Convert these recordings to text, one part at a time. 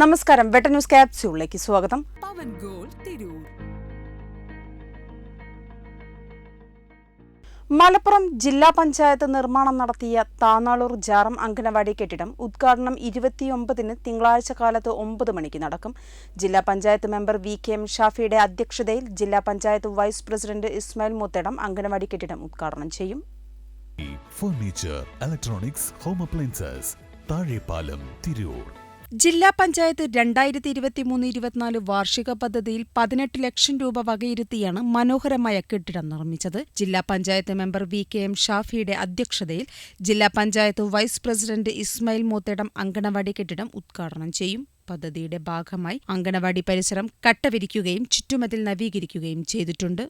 നമസ്കാരം. വെട്ട ന്യൂസ് ക്യാപ്സ്യൂളിലേക്ക് സ്വാഗതം. പവൻ ഗോൾ തിരൂർ. മലപ്പുറം ജില്ലാ പഞ്ചായത്ത് നിർമ്മാണം നടത്തിയ താനാളൂർ ജാറം അംഗനവാടി കെട്ടിടം ഉദ്ഘാടനം ഇരുപത്തിയൊമ്പതിന് തിങ്കളാഴ്ച കാലത്ത് ഒമ്പത് മണിക്ക് നടക്കും. ജില്ലാ panchayat member V K M ഷാഫിയുടെ അധ്യക്ഷതയിൽ ജില്ലാ പഞ്ചായത്ത് വൈസ് പ്രസിഡന്റ് ഇസ്മായിൽ മുത്തേടം അംഗനവാടി കെട്ടിടം ഉദ്ഘാടനം ചെയ്യും. Furniture electronics home appliances Thazhepalam Tirur ജില്ലാ പഞ്ചായത്ത് രണ്ടായിരത്തി ഇരുപത്തിമൂന്ന് ഇരുപത്തിനാല് വാർഷിക പദ്ധതിയിൽ പതിനെട്ട് ലക്ഷം രൂപ വകയിരുത്തിയാണ് മനോഹരമായ കെട്ടിടം നിർമ്മിച്ചത്. ജില്ലാ panchayat member V K M ഷാഫിയുടെ അധ്യക്ഷതയിൽ ജില്ലാ പഞ്ചായത്ത് വൈസ് പ്രസിഡന്റ് ഇസ്മായിൽ മൂത്തേടം അങ്കണവാടി കെട്ടിടം ഉദ്ഘാടനം ചെയ്യും. പദ്ധതിയുടെ ഭാഗമായി അങ്കണവാടി പരിസരം കട്ടവിരിക്കുകയും ചുറ്റുമതിൽ നവീകരിക്കുകയും ചെയ്തിട്ടുണ്ട്.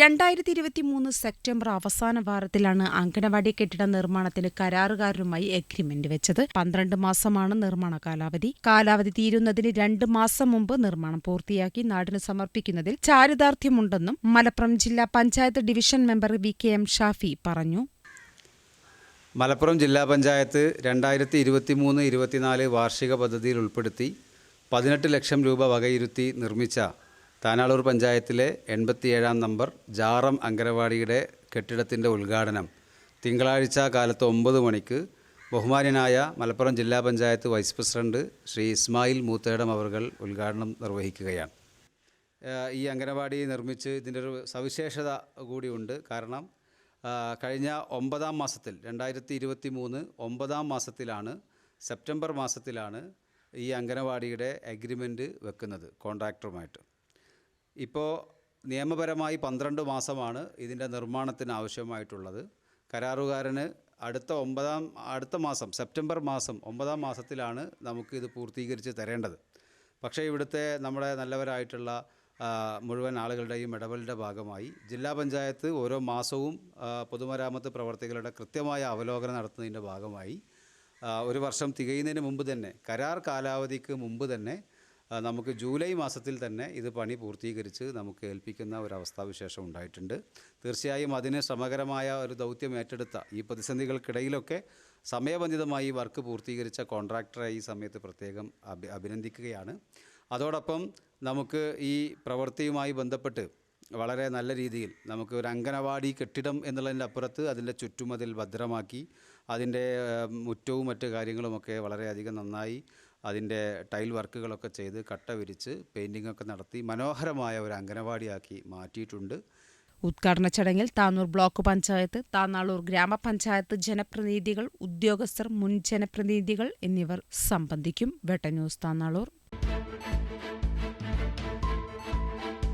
രണ്ടായിരത്തി ഇരുപത്തിമൂന്ന് സെപ്റ്റംബർ അവസാന വാരത്തിലാണ് അങ്കണവാടി കെട്ടിട നിർമ്മാണത്തിന് കരാറുകാരുമായി എഗ്രിമെന്റ് വെച്ചത്. പന്ത്രണ്ട് മാസമാണ് നിർമ്മാണ കാലാവധി. കാലാവധി തീരുന്നതിന് രണ്ട് മാസം മുമ്പ് നിർമ്മാണം പൂർത്തിയാക്കി നാടിന് സമർപ്പിക്കുന്നതിൽ ചാരിതാർത്ഥ്യമുണ്ടെന്നും മലപ്പുറം ജില്ലാ panchayat division member V K M Shafi പറഞ്ഞു. മലപ്പുറം ജില്ലാ പഞ്ചായത്ത് രണ്ടായിരത്തി ഇരുപത്തി മൂന്ന് ഇരുപത്തിനാല് വാർഷിക പദ്ധതിയിൽ ഉൾപ്പെടുത്തി പതിനെട്ട് ലക്ഷം രൂപ വകയിരുത്തി നിർമ്മിച്ച താനാളൂർ പഞ്ചായത്തിലെ എൺപത്തിയേഴാം നമ്പർ ജാറം അങ്കനവാടിയുടെ കെട്ടിടത്തിന്റെ ഉദ്ഘാടനം തിങ്കളാഴ്ച കാലത്ത് ഒമ്പത് മണിക്ക് ബഹുമാന്യനായ മലപ്പുറം ജില്ലാ പഞ്ചായത്ത് വൈസ് പ്രസിഡന്റ് ശ്രീ ഇസ്മായിൽ മൂത്തേടം അവർകൾ ഉദ്ഘാടനം നിർവഹിക്കുകയാണ്. ഈ അംഗനവാടി നിർമ്മിച്ച് ഇതിന്റെ ഒരു സവിശേഷത കൂടിയുണ്ട് കാരണം കഴിഞ്ഞ ഒമ്പതാം മാസത്തിൽ രണ്ടായിരത്തി ഇരുപത്തി മൂന്ന് ഒമ്പതാം മാസത്തിലാണ് സെപ്റ്റംബർ മാസത്തിലാണ് ഈ അംഗനവാടിയുടെ അഗ്രിമെന്റ് വെക്കുന്നത് കോൺട്രാക്ടറുമായിട്ട്. ഇപ്പോൾ നിയമപരമായി പന്ത്രണ്ട് മാസമാണ് ഇതിന്റെ നിർമ്മാണത്തിന് ആവശ്യമായിട്ടുള്ളത്. കരാറുകാരന് അടുത്ത ഒമ്പതാം അടുത്ത മാസം സെപ്റ്റംബർ മാസം ഒമ്പതാം മാസത്തിലാണ് നമുക്ക് ഇത് പൂർത്തീകരിച്ച് തരേണ്ടത്. പക്ഷേ ഇവിടുത്തെ നമ്മുടെ നല്ലവരായിട്ടുള്ള മുഴുവൻ ആളുകളുടെയും ഇടപെടലിന്റെ ഭാഗമായി ജില്ലാ പഞ്ചായത്ത് ഓരോ മാസവും പൊതുമരാമത്ത് പ്രവർത്തികളുടെ കൃത്യമായ അവലോകനം നടത്തുന്നതിന്റെ ഭാഗമായി ഒരു വർഷം തികയുന്നതിന് മുമ്പ് തന്നെ കരാർ കാലാവധിക്ക് മുമ്പ് തന്നെ നമുക്ക് ജൂലൈ മാസത്തിൽ തന്നെ ഇത് പണി പൂർത്തീകരിച്ച് നമുക്ക് ഏൽപ്പിക്കുന്ന ഒരു അവസ്ഥാവിശേഷം ഉണ്ടായിട്ടുണ്ട്. തീർച്ചയായും അതിന് ശ്രമകരമായ ഒരു ദൗത്യം ഏറ്റെടുത്ത ഈ പ്രതിസന്ധികൾക്കിടയിലൊക്കെ സമയബന്ധിതമായി വർക്ക് പൂർത്തീകരിച്ച കോൺട്രാക്ടറെ ഈ സമയത്ത് പ്രത്യേകം അഭി അഭിനന്ദിക്കുകയാണ്. അതോടൊപ്പം നമുക്ക് ഈ പ്രവൃത്തിയുമായി ബന്ധപ്പെട്ട് വളരെ നല്ല രീതിയിൽ നമുക്ക് ഒരു അങ്കനവാടി കെട്ടിടം എന്നുള്ളതിന്റെ അപ്പുറത്ത് അതിന്റെ ചുറ്റുമതിൽ ഭദ്രമാക്കി അതിന്റെ മുറ്റവും മറ്റു കാര്യങ്ങളുമൊക്കെ വളരെയധികം നന്നായി അതിന്റെ ടൈൽ വർക്കുകളൊക്കെ ചെയ്ത് കട്ട വിരിച്ച് ഒക്കെ നടത്തി മനോഹരമായ ഒരു അംഗനവാടിയാക്കി മാറ്റിയിട്ടുണ്ട്. ഉദ്ഘാടന ചടങ്ങിൽ താനൂർ ബ്ലോക്ക് പഞ്ചായത്ത് താന്നാളൂർ ഗ്രാമപഞ്ചായത്ത് ജനപ്രതിനിധികൾ ഉദ്യോഗസ്ഥർ മുൻ ജനപ്രതിനിധികൾ എന്നിവർ സംബന്ധിക്കും. വെട്ട ന്യൂസ് താനാളൂർ.